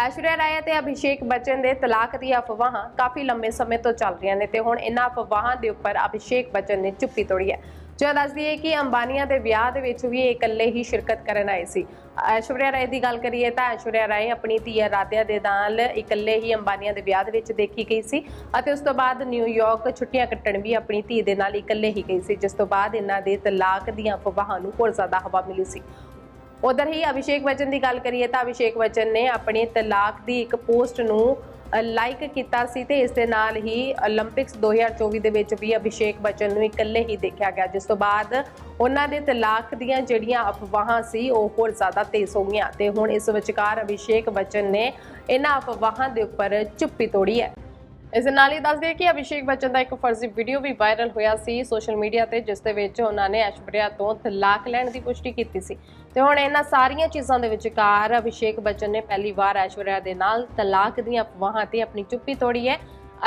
ਐਸ਼ਵਰਿਆ ਰਾਏ ਅਤੇ ਅਭਿਸ਼ੇਕ ਬੱਚਨ ਦੇ ਤਲਾਕ ਦੀਆਂ ਅਫਵਾਹਾਂ ਕਾਫੀ ਲੰਮੇ ਸਮੇਂ ਤੋਂ ਚੱਲ ਰਹੀਆਂ ਨੇ ਤੇ ਹੁਣ ਇਹਨਾਂ ਅਫਵਾਹਾਂ ਦੇ ਉੱਪਰ ਅਭਿਸ਼ੇਕ ਬੱਚਨ ਨੇ ਚੁੱਪੀ ਤੋੜੀ ਹੈ। ਜੋ ਦੱਸਦੀ ਹੈ ਕਿ ਅੰਬਾਨੀਆਂ ਦੇ ਵਿਆਹ ਦੇ ਵਿੱਚ ਵੀ ਇਕੱਲੇ ਹੀ ਸ਼ਿਰਕਤ ਕਰਨ ਆਏ ਸੀ। ਐਸ਼ਵਰਿਆ ਰਾਏ ਦੀ ਗੱਲ ਕਰੀਏ ਤਾਂ ਐਸ਼ਵਰਿਆ ਰਾਏ ਆਪਣੀ ਧੀ ਰਾਧਿਆ ਦੇ ਨਾਲ ਇਕੱਲੇ ਹੀ ਅੰਬਾਨੀਆਂ ਦੇ ਵਿਆਹ ਦੇ ਵਿੱਚ ਦੇਖੀ ਗਈ ਸੀ ਅਤੇ ਉਸ ਤੋਂ ਬਾਅਦ ਨਿਊਯਾਰਕ ਛੁੱਟੀਆਂ ਕੱਟਣ ਵੀ ਆਪਣੀ ਧੀ ਦੇ ਨਾਲ ਇਕੱਲੇ ਹੀ ਗਈ ਸੀ, ਜਿਸ ਤੋਂ ਬਾਅਦ ਇਹਨਾਂ ਦੇ ਤਲਾਕ ਦੀਆਂ ਅਫਵਾਹਾਂ ਨੂੰ ਹੋਰ ਜ਼ਿਆਦਾ ਹਵਾ ਮਿਲੀ ਸੀ। ਉਧਰ ਹੀ ਅਭਿਸ਼ੇਕ ਬਚਨ ਦੀ ਗੱਲ ਕਰੀਏ ਤਾਂ ਅਭਿਸ਼ੇਕ ਬਚਨ ਨੇ ਆਪਣੀ ਤਲਾਕ ਦੀ ਇੱਕ ਪੋਸਟ ਨੂੰ ਲਾਈਕ ਕੀਤਾ ਸੀ ਤੇ ਇਸ ਦੇ ਨਾਲ ਹੀ 올림픽ਸ 2024 ਦੇ ਵਿੱਚ ਵੀ ਅਭਿਸ਼ੇਕ ਬਚਨ ਨੂੰ ਇਕੱਲੇ ਹੀ ਦੇਖਿਆ ਗਿਆ, ਜਿਸ ਤੋਂ ਬਾਅਦ ਉਹਨਾਂ ਦੇ ਤਲਾਕ ਦੀਆਂ ਜਿਹੜੀਆਂ ਅਫਵਾਹਾਂ ਸੀ ਉਹ ਹੋਰ ਜ਼ਿਆਦਾ ਤੇਜ਼ ਹੋ ਗਈਆਂ ਤੇ ਹੁਣ ਇਸ ਵਿਚਕਾਰ ਅਭਿਸ਼ੇਕ ਬਚਨ ਨੇ ਇਹਨਾਂ ਅਫਵਾਹਾਂ ਦੇ ਉੱਪਰ ਚੁੱਪੀ ਤੋੜੀ ਹੈ। ਇਸ ਦੇ ਨਾਲ ਹੀ ਦੱਸ ਦਈਏ ਕਿ ਅਭਿਸ਼ੇਕ ਬੱਚਨ ਦਾ ਇੱਕ ਫਰਜ਼ੀ ਵੀਡੀਓ ਵੀ ਵਾਇਰਲ ਹੋਇਆ ਸੀ ਸੋਸ਼ਲ ਮੀਡੀਆ ਤੇ, ਜਿਸ ਦੇ ਵਿੱਚ ਉਹਨਾਂ ਨੇ ਐਸ਼ਵਰਿਆ ਤੋਂ ਤਲਾਕ ਲੈਣ ਦੀ ਪੁਸ਼ਟੀ ਕੀਤੀ ਸੀ। ਤੇ ਹੁਣ ਇਹਨਾਂ ਸਾਰੀਆਂ ਚੀਜ਼ਾਂ ਦੇ ਵਿਚਕਾਰ ਅਭਿਸ਼ੇਕ ਬੱਚਨ ਨੇ ਪਹਿਲੀ ਵਾਰ ਐਸ਼ਵਰਿਆ ਦੇ ਨਾਲ ਤਲਾਕ ਦੀਆਂ ਅਫਵਾਹਾਂ ਤੇ ਆਪਣੀ ਚੁੱਪੀ ਤੋੜੀ ਹੈ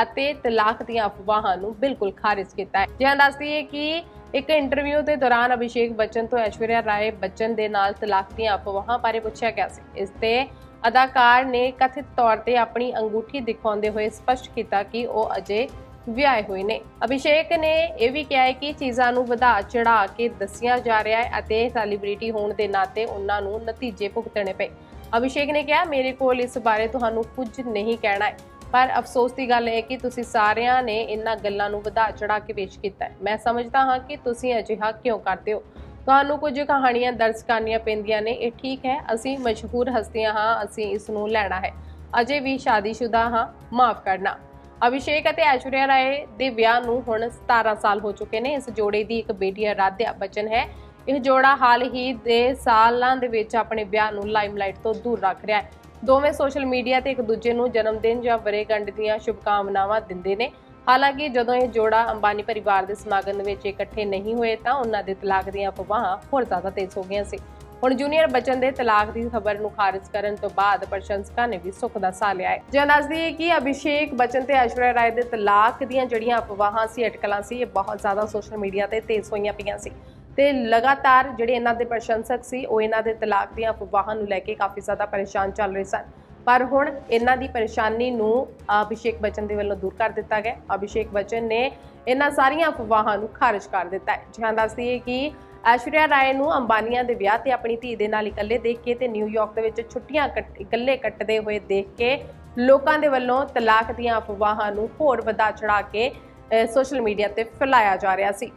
ਅਤੇ ਤਲਾਕ ਦੀਆਂ ਅਫਵਾਹਾਂ ਨੂੰ ਬਿਲਕੁਲ ਖਾਰਿਜ ਕੀਤਾ ਹੈ। ਜਿਵੇਂ ਦੱਸ ਦਈਏ ਕਿ ਇੱਕ ਇੰਟਰਵਿਊ ਦੇ ਦੌਰਾਨ ਅਭਿਸ਼ੇਕ ਬੱਚਨ ਤੋਂ ਐਸ਼ਵਰਿਆ ਰਾਏ ਬੱਚਨ ਦੇ ਨਾਲ ਤਲਾਕ ਦੀਆਂ ਅਫਵਾਹਾਂ ਬਾਰੇ ਪੁੱਛਿਆ ਗਿਆ ਸੀ। ਇਸ ਤੇ ਅਦਾਕਾਰ ਨੇ ਕਥਿਤ ਤੌਰ ਤੇ ਆਪਣੀ ਅੰਗੂਠੀ ਦਿਖਾਉਂਦੇ ਹੋਏ ਸਪਸ਼ਟ ਕੀਤਾ ਕਿ ਉਹ ਅਜੇ ਵਿਆਹੇ ਹੋਏ ਨੇ। ਅਭਿਸ਼ੇਕ ਨੇ ਇਹ ਵੀ ਕਿਹਾ ਹੈ ਕਿ ਚੀਜ਼ਾਂ ਨੂੰ ਵਧਾ ਚੜਾ ਕੇ ਦੱਸਿਆ ਜਾ ਰਿਹਾ ਹੈ ਅਤੇ ਸੈਲੀਬ੍ਰਿਟੀ ਹੋਣ ਦੇ ਨਾਤੇ ਉਹਨਾਂ ਨੂੰ ਨਤੀਜੇ ਭੁਗਤਣੇ ਪਏ। ਅਭਿਸ਼ੇਕ ਨੇ ਕਿਹਾ, ਮੇਰੇ ਕੋਲ ਇਸ ਬਾਰੇ ਤੁਹਾਨੂੰ ਕੁਝ ਨਹੀਂ ਕਹਿਣਾ ਹੈ, ਪਰ ਅਫਸੋਸ ਦੀ ਗੱਲ ਇਹ ਹੈ ਕਿ ਤੁਸੀਂ ਸਾਰਿਆਂ ਨੇ ਇਹਨਾਂ ਗੱਲਾਂ ਨੂੰ ਵਧਾ ਚੜਾ ਕੇ ਪੇਸ਼ ਕੀਤਾ ਹੈ। ਮੈਂ ਸਮਝਦਾ ਹਾਂ ਕਿ ਤੁਸੀਂ ਅਜਿਹਾ ਕਿਉਂ ਕਰਦੇ ਹੋ। ਤੁਹਾਨੂੰ ਕੁਝ ਕਹਾਣੀਆਂ ਦਰਜ ਕਰਨੀਆਂ ਪੈਂਦੀਆਂ ਨੇ, ਇਹ ਠੀਕ ਹੈ, ਅਸੀਂ ਮਸ਼ਹੂਰ ਹਸਤੀਆਂ ਹਾਂ, ਅਸੀਂ ਇਸ ਨੂੰ ਲੈਣਾ ਹੈ। ਅਜੇ ਵੀ ਸ਼ਾਦੀशुदा ਹਾਂ, ਮਾਫ ਕਰਨਾ। ਅਭਿਸ਼ੇਕ ਅਤੇ ਐਸ਼ਵਰਿਆ ਰਾਏ ਦੇ ਵਿਆਹ ਨੂੰ ਹੁਣ 17 ਸਾਲ ਹੋ ਚੁੱਕੇ ਨੇ। ਇਸ ਜੋੜੇ ਦੀ ਇੱਕ ਬੇਟੀ ਆਰਾਧਿਆ ਬਚਨ ਹੈ। ਇਹ ਜੋੜਾ ਹਾਲ ਹੀ ਦੇ ਸਾਲਾਂ ਦੇ ਵਿੱਚ ਆਪਣੇ ਵਿਆਹ ਨੂੰ ਲਾਈਮਲਾਈਟ ਤੋਂ ਦੂਰ ਰੱਖ ਰਿਹਾ ਹੈ। ਦੋਵੇਂ ਸੋਸ਼ਲ ਮੀਡੀਆ ਤੇ ਇੱਕ ਦੂਜੇ ਨੂੰ ਜਨਮ ਦਿਨ ਜਾਂ ਵਰੇਗੰਢ ਦੀਆਂ ਸ਼ੁਭਕਾਮਨਾਵਾਂ ਦਿੰਦੇ ਨੇ। ਹਾਲਾਂਕਿ ਜਦੋਂ ਇਹ ਜੋੜਾ ਅੰਬਾਨੀ ਪਰਿਵਾਰ ਦੇ ਸਮਾਗਮ ਵਿੱਚ ਇਕੱਠੇ ਨਹੀਂ ਹੋਏ ਤਾਂ ਉਹਨਾਂ ਦੇ ਤਲਾਕ ਦੀਆਂ ਅਫਵਾਹਾਂ ਹੋਰ ਜ਼ਿਆਦਾ ਤੇਜ਼ ਹੋ ਗਈਆਂ ਸੀ। ਹੁਣ ਜੂਨੀਅਰ ਬਚਨ ਦੇ ਤਲਾਕ ਦੀ ਖਬਰ ਨੂੰ ਖਾਰਜ ਕਰਨ ਤੋਂ ਬਾਅਦ ਪ੍ਰਸ਼ੰਸਕਾਂ ਨੇ ਵੀ ਸੁੱਖ ਦਾ ਸਾਹ ਲਿਆ ਹੈ। ਜਿਵੇਂ ਦੱਸਦੀ ਹੈ ਕਿ ਅਭਿਸ਼ੇਕ ਬਚਨ ਤੇ ਐਸ਼ਵਰਿਆ ਰਾਏ ਦੇ ਤਲਾਕ ਦੀਆਂ ਜਿਹੜੀਆਂ ਅਫਵਾਹਾਂ ਸੀ, ਅਟਕਲਾਂ ਸੀ, ਇਹ ਬਹੁਤ ਜ਼ਿਆਦਾ ਸੋਸ਼ਲ ਮੀਡੀਆ ਤੇ ਤੇਜ਼ ਹੋਈਆਂ ਪਈਆਂ ਸੀ ਤੇ ਲਗਾਤਾਰ ਜਿਹੜੇ ਇਹਨਾਂ ਦੇ ਪ੍ਰਸ਼ੰਸਕ ਸੀ, ਉਹ ਇਹਨਾਂ ਦੇ ਤਲਾਕ ਦੀਆਂ ਅਫਵਾਹਾਂ ਨੂੰ ਲੈ ਕੇ ਕਾਫੀ ਜ਼ਿਆਦਾ ਪਰੇਸ਼ਾਨ ਚੱਲ ਰਹੇ ਸਨ। ਪਰ ਹੁਣ ਇਹਨਾਂ ਦੀ ਪਰੇਸ਼ਾਨੀ ਨੂੰ ਅਭਿਸ਼ੇਕ ਬੱਚਨ ਦੇ ਵੱਲੋਂ ਦੂਰ ਕਰ ਦਿੱਤਾ ਗਿਆ। ਅਭਿਸ਼ੇਕ ਬੱਚਨ ਨੇ ਇਹਨਾਂ ਸਾਰੀਆਂ ਅਫਵਾਹਾਂ ਨੂੰ ਖਾਰਜ ਕਰ ਦਿੱਤਾ ਹੈ। ਜਿਹਾਂ ਦੱਸਦੀ ਹੈ ਕਿ ਐਸ਼ਵਰਿਆ ਰਾਏ ਨੂੰ ਅੰਬਾਨੀਆਂ ਦੇ ਵਿਆਹ ਤੇ ਆਪਣੀ ਧੀ ਦੇ ਨਾਲ ਇਕੱਲੇ ਦੇਖ ਕੇ ਤੇ ਨਿਊਯਾਰਕ ਦੇ ਵਿੱਚ ਛੁੱਟੀਆਂ ਕੱਟ- ਇਕੱਲੇ ਕੱਟਦੇ ਹੋਏ ਦੇਖ ਕੇ ਲੋਕਾਂ ਦੇ ਵੱਲੋਂ ਤਲਾਕ ਦੀਆਂ ਅਫਵਾਹਾਂ ਨੂੰ ਹੋਰ ਵਧਾ ਚੜਾ ਕੇ ਸੋਸ਼ਲ ਮੀਡੀਆ ਤੇ ਫੈਲਾਇਆ ਜਾ ਰਿਹਾ ਸੀ।